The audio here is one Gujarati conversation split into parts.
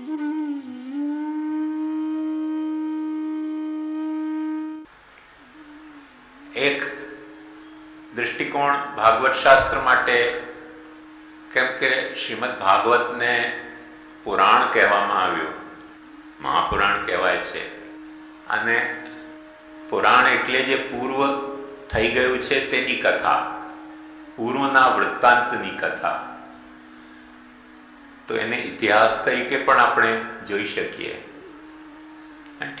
એક દૃષ્ટિકોણ ભાગવત શાસ્ત્ર માટે, કેમ કે શ્રીમદ ભાગવતને પુરાણ કહેવામાં આવ્યું. મહાપુરાણ કહેવાય છે. અને પુરાણ એટલે જે પૂર્વ થઈ ગયું છે તેની કથા, પૂર્વના વૃત્તાંતની કથા. તો એને ઇતિહાસ તરીકે પણ આપણે જોઈ શકીએ.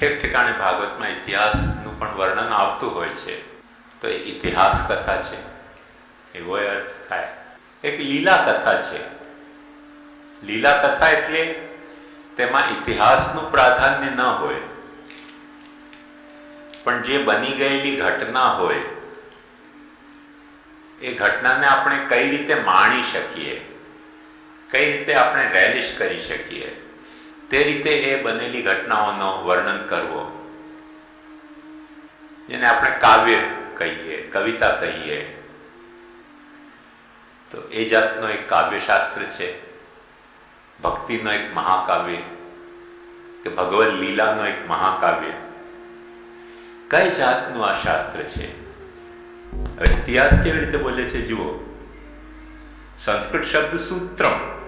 ઠેક ઠેકાણે ભાગવતમાં ઇતિહાસનું પણ વર્ણન આવતું હોય છે. તો એ ઇતિહાસ કથા છે. એવો અર્થ થાય. એક લીલા કથા છે. લીલા કથા એટલે તેમાં ઇતિહાસનું પ્રાધાન્ય ન હોય. પણ જે બની ગયેલી ઘટના હોય, એ ઘટનાને આપણે કઈ રીતે માણી શકીએ? કઈ રીતે આપણે રેલિશ કરી શકીએ? તે રીતે એ બનેલી ઘટનાઓનો વર્ણન કરવો. જેને આપણે કાવ્ય કહીએ, કવિતા કહીએ. તો એ જાતનો એક કાવ્યશાસ્ત્ર છે. ભક્તિનો એક મહાકાવ્ય. કે ભગવદ લીલાનો એક મહાકાવ્ય. કઈ જાતનું આ શાસ્ત્ર છે? ઇતિહાસ કેવી રીતે બોલે છે જુઓ. સંસ્કૃત શબ્દ સૂત્રમ.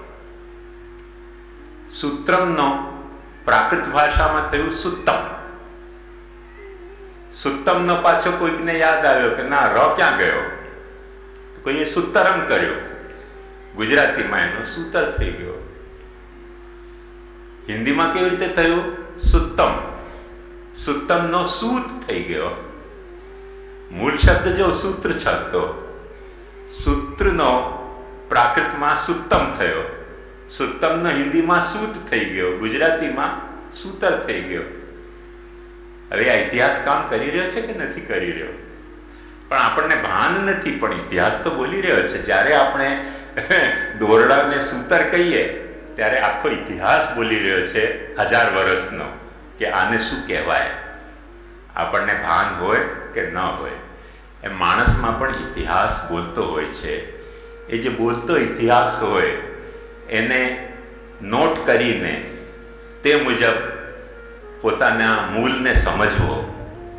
સૂત્રમનો પ્રાકૃત ભાષામાં થયું સુત્તમ. સુત્તમનો પાછો કોઈકને યાદ આવ્યો કે ના, ર ક્યાં ગયો? કોઈએ સુતરમ કર્યો. ગુજરાતીમાં એનો સૂતર થઈ ગયો. હિન્દીમાં કેવી રીતે થયું? સુત્તમ. સુત્તમનો સૂત થઈ ગયો. મૂળ શબ્દ જો સૂત્ર છતો સૂત્રનો પ્રાકૃતમાં સુત્તમ થયો. સુત્તમનો હિન્દીમાં સૂત થઈ ગયો, ગુજરાતીમાં સૂતર થઈ ગયો. હવે આ ઇતિહાસ કામ કરી રહ્યો છે કે નથી કરી રહ્યો? પણ આપણને ભાન નથી, પણ ઇતિહાસ તો બોલી રહ્યો છે. જ્યારે આપણે દોરડાને સૂતર કહીએ, ત્યારે આખો ઇતિહાસ બોલી રહ્યો છે હજાર વર્ષનો, કે આને શું કહેવાય? આપણને ભાન હોય કે ન હોય? એ માણસમાં પણ ઇતિહાસ બોલતો હોય છે. એ જે બોલતો ઇતિહાસ હોય એને નોટ કરીને તે મુજબ પોતાના મૂલને સમજવો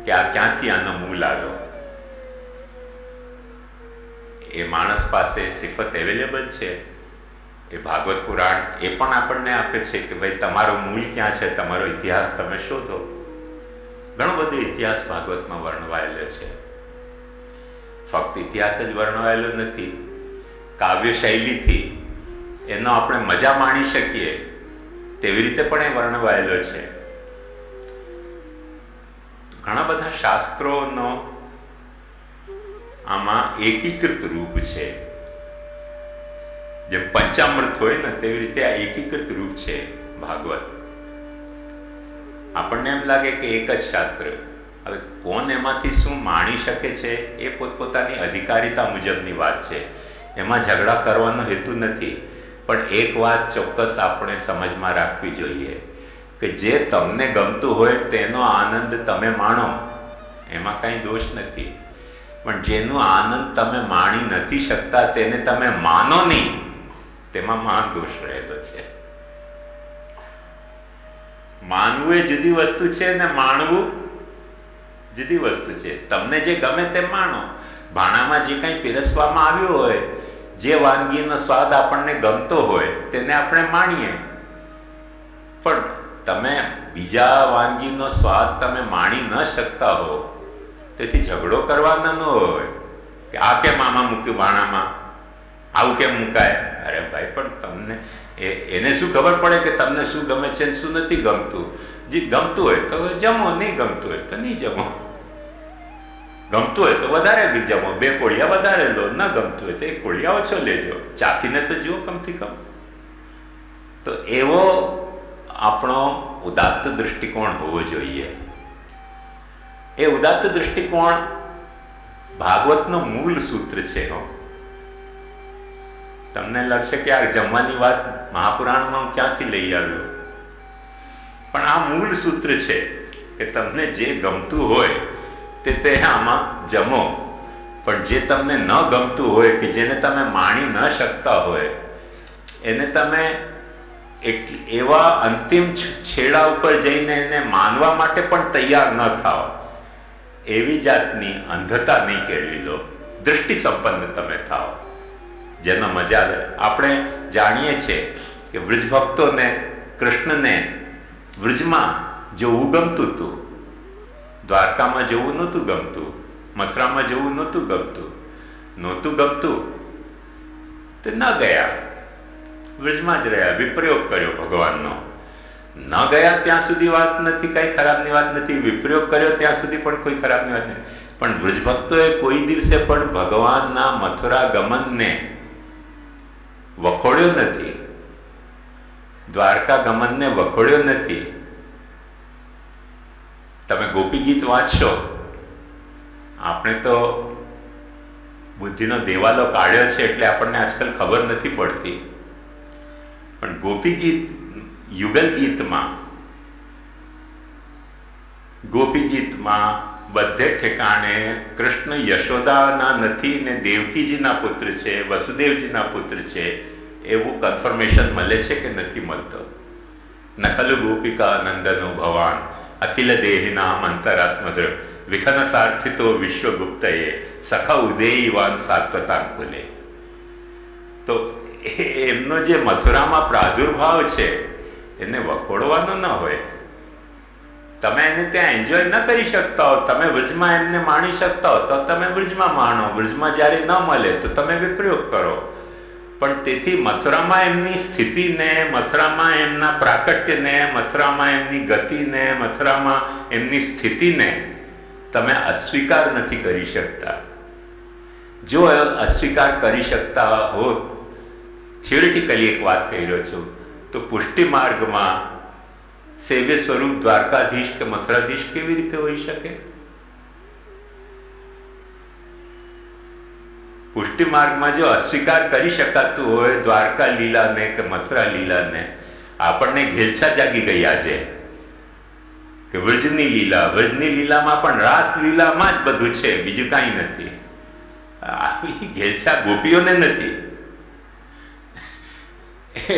કે આ ક્યાંથી આનો મૂલ આવ્યો. એ માણસ પાસે સિફત અવેલેબલ છે. એ ભાગવત પુરાણ એ પણ આપણને આપે છે કે ભાઈ તમારો મૂળ ક્યાં છે, તમારો ઇતિહાસ તમે શોધો. ઘણો બધો ઇતિહાસ ભાગવતમાં વર્ણવાયેલો છે. ફક્ત ઇતિહાસ જ વર્ણવાયેલો નથી કાવ્ય શૈલીથી એનો આપણે મજા માણી શકીએ, તેવી રીતે પણ એ વર્ણવાયેલો છે. ઘણા બધા શાસ્ત્રોનો આમાં એકીકૃત રૂપ છે. જેમ પંચામૃત હોય ને તેવી રીતે આ એકીકૃત રૂપ છે ભાગવત. આપણને એમ લાગે કે એક જ શાસ્ત્ર. હવે કોણ એમાંથી શું માણી શકે છે એ પોતપોતાની અધિકારિતા મુજબની વાત છે. એમાં ઝઘડા કરવાનો હેતુ નથી. પણ એક વાત ચોક્કસ આપણે સમજમાં રાખવી જોઈએ કે જે તમને ગમતું હોય તેનો આનંદ તમે માણો. એમાં કાંઈ દોષ નથી. પણ જેનો આનંદ તમે માણી નથી શકતા, તેને તમે માનો નહીં, તેમાં માન દોષ રહેલો છે. માનવું એ જુદી વસ્તુ છે ને માણવું જુદી વસ્તુ છે. તમને જે ગમે તે માણો. ભાણામાં જે કંઈ પીરસવામાં આવ્યું હોય જે વાનગીનો સ્વાદ આપણને ગમતો હોય તેને આપણે માણીએ. પણ તમે બીજા વાનગીનો સ્વાદ તમે માણી ન શકતા હો, તેથી ઝઘડો કરવાનો ન હોય કે આ કેમ આમાં મૂક્યું વાણામાં આવું કેમ મુકાય? અરે ભાઈ, પણ તમને એ, એને શું ખબર પડે કે તમને શું ગમે છે ને શું નથી ગમતું? જે ગમતું હોય તો જમો, નહીં ગમતું હોય તો નહીં જમો. ગમતું હોય તો વધારે બી બે કોળિયા વધારે લો, ન ગમતું હોય તો એક કોળિયા ઓછો લેજો. ચાખીને તો જુઓ કમથી કમ. તો એવો આપણો ઉદાત્ત દૃષ્ટિકોણ હોવો જોઈએ. એ ઉદાત્ત દૃષ્ટિકોણ ભાગવતનું મૂળ સૂત્ર છે હો તમને લાગશે કે આ જમવાની વાત મહાપુરાણમાં હું ક્યાંથી લઈ આવ્યો પણ આ મૂળ સૂત્ર છે કે તમને જે ગમતું હોય તે તે આમાં જમો. પણ જે તમને ન ગમતું હોય કે જેને તમે માણી ન શકતા હોય, એને તમે એવા અંતિમ છેડા ઉપર જઈને એને માનવા માટે પણ તૈયાર ન થાવ એવી જાતની અંધતા નહીં કેળવી લો. દૃષ્ટિ સંપન્ન તમે થાવ જેનો મજા લે આપણે જાણીએ છીએ કે વૃજ ભક્તોને કૃષ્ણને વૃજમાં જોવું ગમતું હતું દ્વારકામાં જવું નહોતું ગમતું, મથુરામાં જવું નહોતું ગમતું નહોતું ગમતું તે ન ગયા. વ્રજમાં જ રહ્યા, વિપ્રયોગ કર્યો ભગવાનનો. ન ગયા ત્યાં સુધી વાત નથી, કઈ ખરાબની વાત નથી, વિપ્રયોગ કર્યો ત્યાં સુધી પણ કોઈ ખરાબની વાત નથી. પણ વૃજભક્તોએ કોઈ દિવસે પણ ભગવાનના મથુરા ગમનને વખોડ્યો નથી. દ્વારકા ગમનને વખોડ્યો નથી. તમે ગોપી ગીત વાંચશો. આપણે તો બુદ્ધિનો દેવાલો કાઢ્યો છે એટલે આપણને આજકાલ ખબર નથી પડતી. પણ ગોપી ગીત, યુગલ ગીતમાં, ગોપી ગીતમાં બધે ઠેકાણે કૃષ્ણ યશોદાના નથી ને દેવકીજીના પુત્ર છે, વસુદેવજીના પુત્ર છે, એવું કન્ફર્મેશન મળે છે કે નથી મળતો? નકલ ગોપિકા નંદનો ભવાન. અખિલ ದೇಹಿನಾಂ ಅಂತರಾತ್ಮದೃ ವಿಖನ ಸಾರ್ಥಿತೋ ವಿಶ್ವಗುಪ್ತಯೇ સખા ઉદેયવાન સાત્વતા ખુલે તો એમનો જે મથુરામાં પ્રાદુર્ભાવ છે એને વખોડવાનો ન હોય તમે એને ત્યાં એન્જોય ન કરી શકતા હો તમે વ્રજમાં એમને માણી શકતા હો તો તમે વૃજમાં માણો વૃજમાં જ્યારે ન મળે તો તમે વિપ્રયોગ કરો પણ તેથી મથુરામાં એમની સ્થિતિને, મથુરામાં એમના પ્રાકટ્યને મથુરામાં એમની ગતિને, મથુરામાં એમની સ્થિતિને તમે અસ્વીકાર નથી કરી શકતા. જો અસ્વીકાર કરી શકતા હોત, થિયોરિટિકલી એક વાત કહી રહ્યો છું, તો પુષ્ટિ માર્ગમાં સેવ્ય સ્વરૂપ દ્વારકાધીશ કે મથુરાધીશ કેવી રીતે હોઈ શકે? પુષ્ટિ માર્ગમાં જો અસ્વીકાર કરી શકાતું હોય, દ્વારકા લીલાને કે મથુરા લીલાને, આપણને ઘેલછા જાગી ગઈ આજે કે વ્રજની લીલા, વ્રજની લીલામાં પણ રાસ લીલામાં જ બધું છે, બીજું કાંઈ નથી. આવી ઘેલછા ગોપીઓને નથી.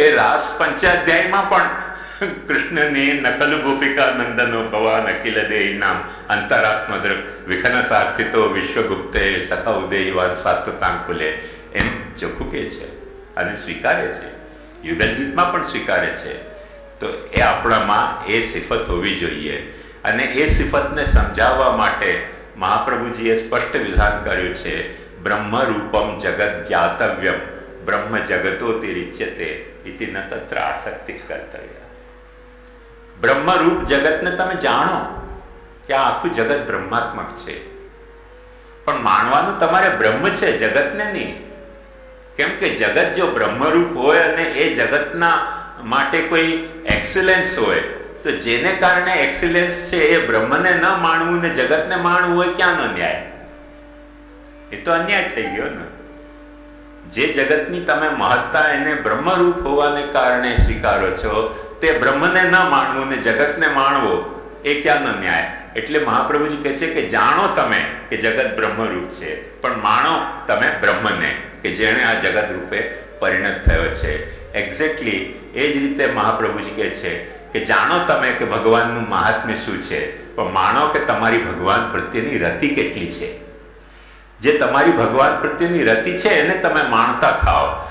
એ રાસ પંચાધ્યાયમાં પણ કૃષ્ણની નકલ ગોપિકા નંદનો ભવાન અખિલ દેહી નામ અંતરાત્મદ્ર વિખન સાર્થિતો વિશ્વગુપ્તે સખા ઉદયવાન સાત્વતાંકુલે એમ ચોખ્ખું કહે છે અને સ્વીકારે છે યુગલગીતમાં પણ સ્વીકારે છે તો એ આપણામાં એ સિફત હોવી જોઈએ અને એ સિફતને સમજાવવા માટે મહાપ્રભુજીએ સ્પષ્ટ વિધાન કર્યું છે બ્રહ્મ રૂપમ જગત જ્ઞાતવ્યમ બ્રહ્મ જગતો તિરિચ્યતે ઇતિ ન તત્ર આસક્તિ કર્તવ્ય બ્રહ્મ રૂપ જગતને તમે જાણો કે આ આખું જગત બ્રહ્માત્મક છે. પણ માનવાનું તમારે બ્રહ્મ છે, જગતને નહીં. કેમ કે જગત જો બ્રહ્મરૂપ હોય અને એ જગતના માટે કોઈ એક્સિલન્સ હોય, તો જેને કારણે એક્સિલન્સ છે એ બ્રહ્મને ન માણવું ને જગતને માણવું હોય ક્યાંનો ન્યાય? એ તો અન્યાય થઈ ગયો ને. જે જગતની તમે મહત્તા એને બ્રહ્મરૂપ હોવાને કારણે સ્વીકારો છો, તે બ્રહ્મને ન માણવું ને જગતને માણવો, એ ક્યાંનો ન્યાય? એટલે મહાપ્રભુજી કહે છે કે જાણો તમે કે જગત બ્રહ્મરૂપ છે. પણ માણો તમે બ્રહ્મને, કે જેણે આ જગત રૂપે પરિણત થયો છે. એક્ઝેક્ટલી એ જ રીતે મહાપ્રભુજી કહે છે કે જાણો તમે કે ભગવાનનું મહાત્મ્ય શું છે. પણ માણો કે તમારી ભગવાન પ્રત્યેની રતિ કેટલી છે? જે તમારી ભગવાન પ્રત્યેની રતિ છે એને તમે માણતા થાઓ.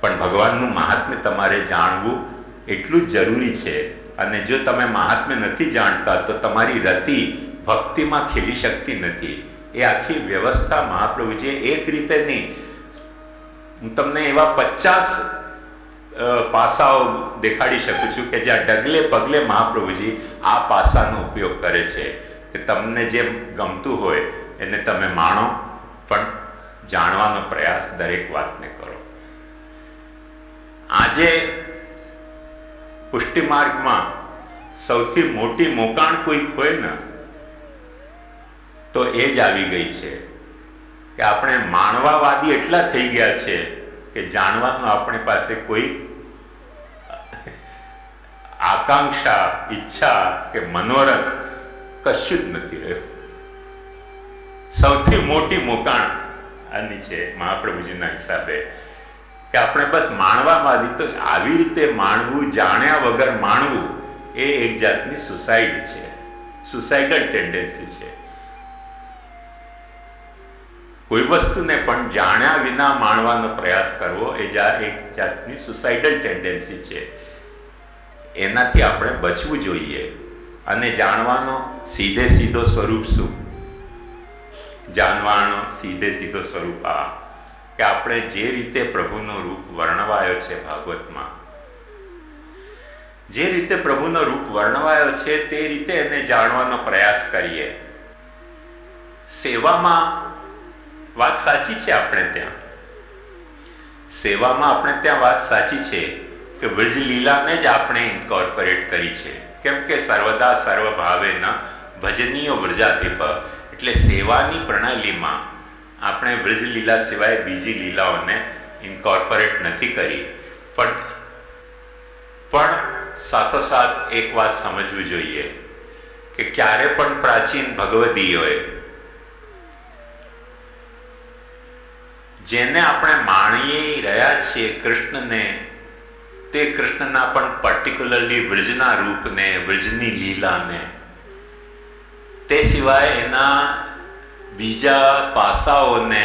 પણ ભગવાનનું મહાત્મ્ય તમારે જાણવું એટલું જ જરૂરી છે અને જો તમે મહાત્મ્ય નથી જાણતા, તો તમારી રતિ ભક્તિમાં ખીલી શકતી નથી. એ આખી વ્યવસ્થા મહાપ્રભુજીએ એક રીતે નહીં. હું તમને એવા પચાસ પાસાઓ દેખાડી શકું છું કે જ્યાં ડગલે પગલે મહાપ્રભુજી આ પાસાનો ઉપયોગ કરે છે. કે તમને જે ગમતું હોય, એને તમે માણો, પણ જાણવાનો પ્રયાસ દરેક વાતને કરો. આજે પુષ્ટિ માર્ગમાં સૌથી મોટી મોકાણ કોઈ હોય ને, તો એ જ આવી ગઈ છે કે આપણે માણવાવાદી એટલા થઈ ગયા છે કે જાણવાનું આપણી પાસે કોઈ આકાંક્ષા, ઈચ્છા કે મનોરથ કશું જ નથી રહ્યું. સૌથી મોટી મોકાણ આની છે મહાપ્રભુજીના હિસાબે. કે આપણે બસ માણવામાં તો આવી રીતે માણવું, જાણ્યા વગર માણવું એ એક જાતની સુસાઇડ છે. સુસાઇડલ ટેન્ડન્સી છે. કોઈ વસ્તુને પણ જાણ્યા વિના માણવાનો પ્રયાસ કરવો એ જા એક જાતની સુસાઇડલ ટેન્ડન્સી છે. એનાથી આપણે બચવું જોઈએ. અને જાણવાનો સીધે સીધો સ્વરૂપ શું? જાણવાનો સીધે સીધો સ્વરૂપ આ કે આપણે જે રીતે પ્રભુનો રૂપ વર્ણવાયો છે ભાગવતમાં, જે રીતે પ્રભુનો રૂપ વર્ણવાયો છે તે રીતે એને જાણવાનો પ્રયાસ કરીએ. સેવામાં વાત સાચી છે આપણે ત્યાં? સેવામાં આપણે ત્યાં વાત સાચી છે કે વ્રજ લીલાને જ આપણે ઇન્કોર્પોરેટ કરી છે. કેમ કે સર્વદા સર્વ ભાવે ન ભજનીય વ્રજાધિપ, એટલે સેવાની પ્રણાલીમાં આપણે બ્રિજ લીલા સિવાય બીજી લીલાઓને ઇન્કોર્પોરેટ નથી કરી. પણ પણ સાથોસાથ એક વાત સમજવું જોઈએ કે ક્યારે પણ પ્રાચીન ભગવદીઓએ જેને આપણે માણીએ રહ્યા છીએ કૃષ્ણને, તે કૃષ્ણના પણ પર્ટિક્યુલરલી વ્રજના રૂપને વ્રજની લીલાને, તે સિવાય એના બીજા પાસાઓને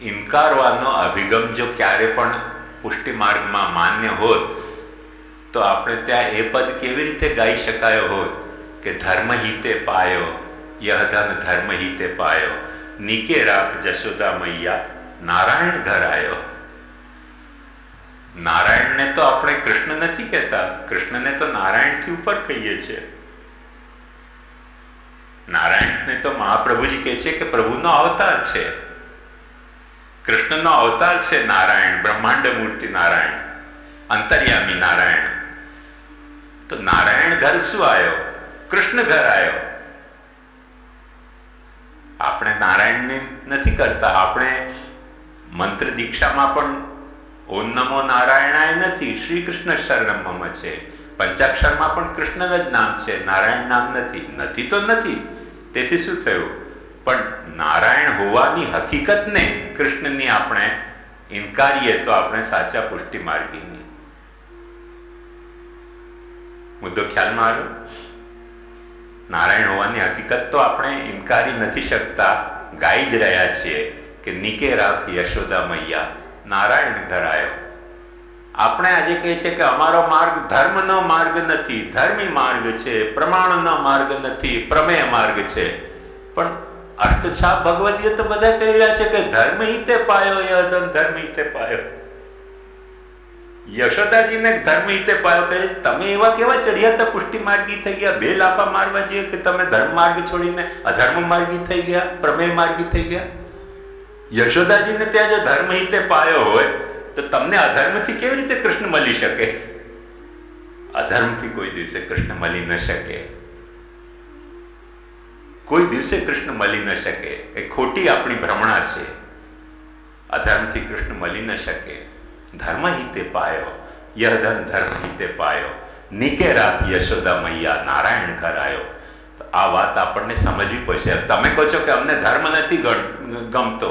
ઇનકારવાનો અભિગમ જો ક્યારે પણ પુષ્ટિ માર્ગમાં માન્ય હોત, તો આપણે ત્યાં એ પદ કેવી રીતે ગાઈ શકાયો હોત કે ધર્મ હિતે પાયો, યહ ધર્મ હિતે પાયો, નીકે રાખ જશોદા મૈયા, નારાયણ ઘર આવ્યો નારાયણને તો આપણે કૃષ્ણ નથી કહેતા. કૃષ્ણને તો નારાયણથી ઉપર કહીએ છીએ. નારાયણને તો મહાપ્રભુજી કહે છે કે પ્રભુનો અવતાર છે. કૃષ્ણનો અવતાર છે નારાયણ, બ્રહ્માંડ મૂર્તિ નારાયણ, અંતર્યામી નારાયણ. તો નારાયણ ઘર શું આવ્યો કૃષ્ણ ઘર આવ્યો આપણે નારાયણને નથી કરતા. આપણે મંત્ર દીક્ષામાં પણ ઓમ નમો નારાયણાય નથી, શ્રી કૃષ્ણ શરણમ છે. પંચાક્ષરમાં પણ કૃષ્ણ જ નામ છે. નારાયણ નામ નથી. નથી તો નથી. તેથી શું થયું? પણ નારાયણ હોવાની હકીકતને કૃષ્ણની આપણે ઇનકારીએ તો આપણે સાચા પુષ્ટિ માર્ગીની મુદ્દો ખ્યાલમાં આવ્યો? નારાયણ હોવાની હકીકત તો આપણે ઇનકારી નથી શકતા. ગાઈ જ રહ્યા છીએ કે નિકે રાખ યશોદા મૈયા નારાયણ ઘર આવ્યો આપણે આજે કહે છે કે અમારો માર્ગ ધર્મનો માર્ગ નથી, ધર્મી માર્ગ છે, પ્રમાણનો માર્ગ નથી, પ્રમેય માર્ગ છે. પણ અર્થછાપ ભગવદીય તો બધા કહી રહ્યા છે કે ધર્મ હિતે પાયો યદન ધર્મ હિતે પાયો. યશોદાજીને ધર્મ હિતે પાયો કહે, તમે એવા કેવા ચડિયાતા પુષ્ટિ માર્ગી થઈ ગયા? બે લાફા મારવા જોઈએ કે તમે ધર્મ માર્ગ છોડીને અધર્મ માર્ગી થઈ ગયા, પ્રમેય માર્ગી થઈ ગયા? યશોદાજીને ત્યાં જો ધર્મ હિતે પાયો હોય તો તમને અધર્મથી કેવી રીતે કૃષ્ણ મળી શકે? અધર્મથી કોઈ દિવસે કૃષ્ણ મળી ન શકે. કોઈ દિવસે કૃષ્ણ મળી ન શકે. એ ખોટી આપણી ભ્રમણા છે. અધર્મથી કૃષ્ણ મળી ન શકે. ધર્મ હિતે પાયો યધન ધર્મ હિતે પાયો. નિકે રાત યશોદા મૈયા નારાયણ ઘર આવ્યો તો આ વાત આપણને સમજવી પડશે. તમે કહો છો કે અમને ધર્મ નથી ગમતો.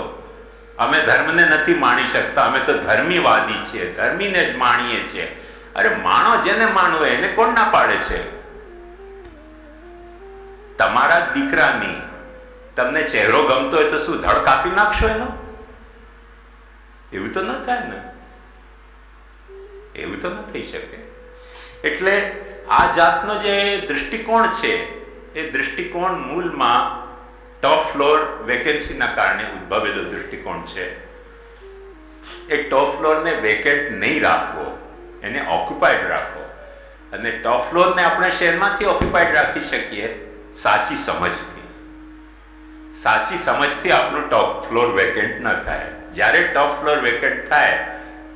અમે ધર્મને નથી માણી શકતા, અમે તો ધર્મીવાદી છીએ, ધર્મીને જ માણીએ છીએ. અરે માણો જેને માનવું એને કોણ ના પાડે છે? તમારા દીકરાની તમને ચહેરો ગમતો હોય તો શું, ધડ કાપી નાખશો એનો? એવું તો ન થાય ને. એવું તો ન થઈ શકે. એટલે આ જાતનો જે દૃષ્ટિકોણ છે, એ દૃષ્ટિકોણ મૂળમાં ટોપ ફ્લોર વેકેન્સીના કારણે ઉદ્ભવેલો દૃષ્ટિકોણ છે. એ ટોપ ફ્લોરને વેકેન્ટ નહીં રાખવો, એને ઓક્યુપાઈડ રાખવો અને ટોપ ફ્લોરને આપણે શહેરમાંથી ઓક્યુપાઈડ રાખી શકીએ સાચી સમજથી. સાચી સમજથી આપણું ટોપ ફ્લોર વેકેન્ટ ન થાય. જ્યારે ટોપ ફ્લોર વેકેન્ટ થાય,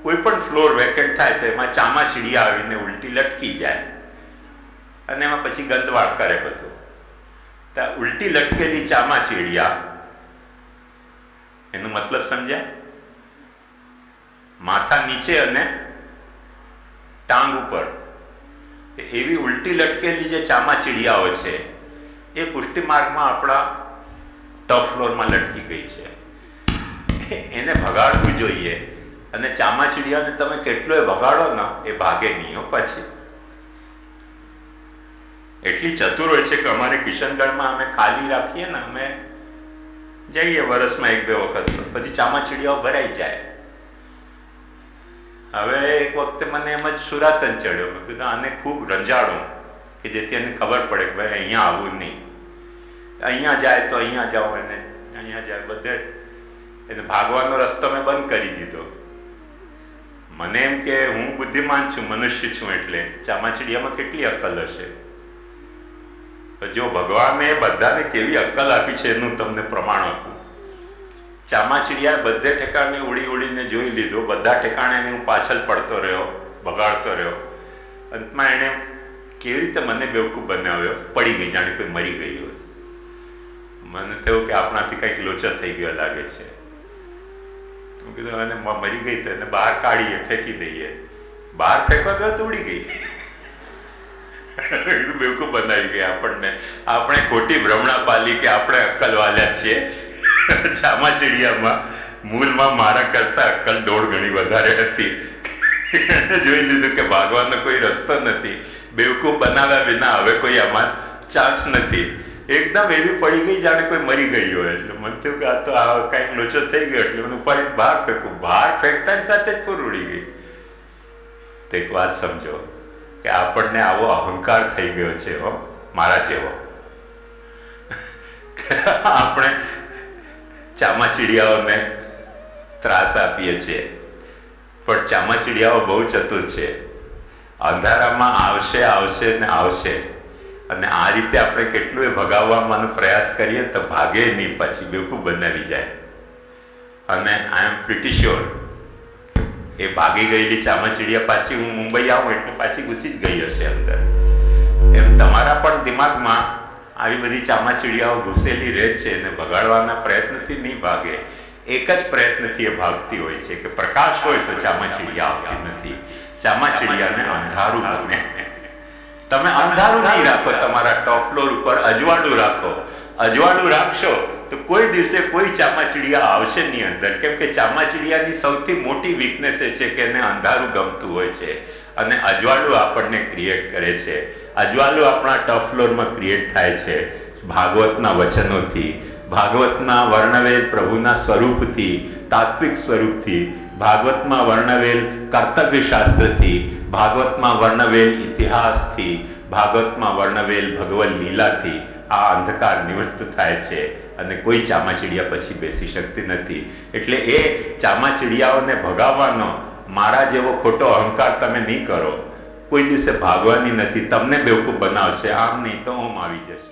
કોઈ પણ ફ્લોર વેકેન્ટ થાય તો એમાં ચામાચીડી આવીને ઉલટી લટકી જાય. અને એમાં પછી ગંદવાળ કરે બધું. ત્યાં ઉલટી લટકેલી ચામાચીડિયા. એનો મતલબ સમજ્યા? માથા નીચે અને ટાંગ ઉપર. એવી ઉલટી લટકેલી જે ચામાચીડિયાઓ છે, એ પુષ્ટિ માર્ગમાં આપણા ટફ ફ્લોરમાં લટકી ગઈ છે. એને ભગાડવું જોઈએ. અને ચામાચીડિયાને તમે કેટલોય વગાડો ને, એ ભાગે નહીં પછી. એટલી ચતુર હોય છે કે અમારે કિશનગઢમાં અમે ખાલી રાખીએ ને અમે જઈએ વર્ષમાં એક બે વખત. પછી ચામાચીડિયાઓ ભરાઈ જાય. હવે એક વખતે મને એમ જ સુરાતન ચડ્યો. મેં કીધું, આને ખૂબ રંજાડું કે જેથી એને ખબર પડે કે ભાઈ અહીંયા આવવું નહીં. અહીંયા જાય તો અહીંયા જાઓ એને. અહીંયા જાય બધે. એને ભાગવાનો રસ્તો મેં બંધ કરી દીધો. મને એમ કે હું બુદ્ધિમાન છું, મનુષ્ય છું એટલે. ચામાચીડિયામાં કેટલી અકલ હશે? જો ભગવાને બધાને કેવી અક્કલ આપી છે એનું તમને પ્રમાણ આપું. ચામાચીડિયા બધે ઠેકાણે ઉડી ઉડીને જોઈ લીધો. બધા ઠેકાણે હું પાછળ પડતો રહ્યો, બગાડતો રહ્યો. અંતમાં એણે કેવી રીતે મને બેવકૂફ બનાવ્યો? પડી ગઈ, જાણે કોઈ મરી ગઈ હોય. મને થયું કે આપણાથી કંઈક લોચો થઈ ગયો લાગે છે. હું કીધું અને મરી ગઈ તો એને બહાર કાઢીએ, ફેંકી દઈએ. બહાર ફેંકવા તો ઉડી ગઈ. બેવકૂફ બનાવી ગયા આપણને. આપણે ખોટી ભ્રમણા પાલી કે આપણે અક્કલ વાલ્યા છીએ. ચામાચીડિયામાં, મૂળમાં મારા કરતા અક્કલ દોડ ઘણી વધારે હતી. જોઈ લીધું કે ભાગવાનો કોઈ રસ્તો નથી. બેવકૂફ બનાવ્યા વિના હવે કોઈ આમાં ચાન્સ નથી. એકદમ એવી પડી ગઈ જાણે કોઈ મરી ગઈ હોય. એટલે મને થયું કે આ તો આ કંઈક લોચો થઈ ગયો. એટલે મને ભાર બહાર ફેંકું. બહાર ફેંકતાની સાથે જ પૂર ઉડી ગઈ. તો એક વાત સમજો. કે આપણને આવો અહંકાર થઈ ગયો છે, હો, મારા જેવો. આપણે ચામાચીડિયાઓને ત્રાસ આપીએ છીએ, પણ ચામાચીડિયાઓ બહુ ચતુર છે. અંધારામાં આવશે આવશે ને આવશે. અને આ રીતે આપણે કેટલું એ ભગાવવાનો પ્રયાસ કરીએ તો ભાગે નહીં પછી બેવકૂફ બનાવી જાય. અને આઈ એમ પ્રિટી શ્યોર એ ભાગી ગયેલી ચામાચીડિયા પાછી હું મુંબઈ આવું એટલે પાછી ઘૂસી જ ગઈ હશે અંદર. એમ તમારા પણ દિમાગમાં આવી બધી ચામાચીડિયાઓ ઘૂસેલી રહે છે અને ભગાડવાના પ્રયત્નથી નહીં ભાગે. એક જ પ્રયત્નથી એ ભાગતી હોય છે કે પ્રકાશ હોય તો ચામાચીડિયા આવતી નથી. ચામાચીડિયાને અંધારું બને. તમે અંધારું નહીં રાખો, તમારા ટોપ ફ્લોર ઉપર અજવાળું રાખો. અજવાળું રાખશો તો કોઈ દિવસે કોઈ ચામાચીડિયા આવશે નહીં અંદર. કેમ કે ચામાચીડિયાની સૌથી મોટી વીકનેસ એ છે કે એને અંધારું ગમતું હોય છે. અને અજવાળું આપણને ક્રિએટ કરે છે. અજવાળું આપણા ટફ ફ્લોરમાં ક્રિએટ થાય છે. ભાગવતના વચનોથી, ભાગવતના વર્ણવેલ પ્રભુના સ્વરૂપથી, તાત્વિક સ્વરૂપથી, ભાગવતમાં વર્ણવેલ કર્તવ્ય શાસ્ત્રથી ભાગવતમાં વર્ણવેલ ઇતિહાસથી, ભાગવતમાં વર્ણવેલ ભગવદ લીલાથી આ અંધકાર નિવૃત્ત થાય છે. અને કોઈ ચામાચીડિયા પછી બેસી શકતી નથી. એટલે એ ચામાચીડિયાઓને ભગાવવાનો મારા જેવો ખોટો અહંકાર તમે નહીં કરો. કોઈ દિવસે ભાગવાની નથી. તમને બેવકૂફ બનાવશે. આમ નહીં તો આમ આવી જશે.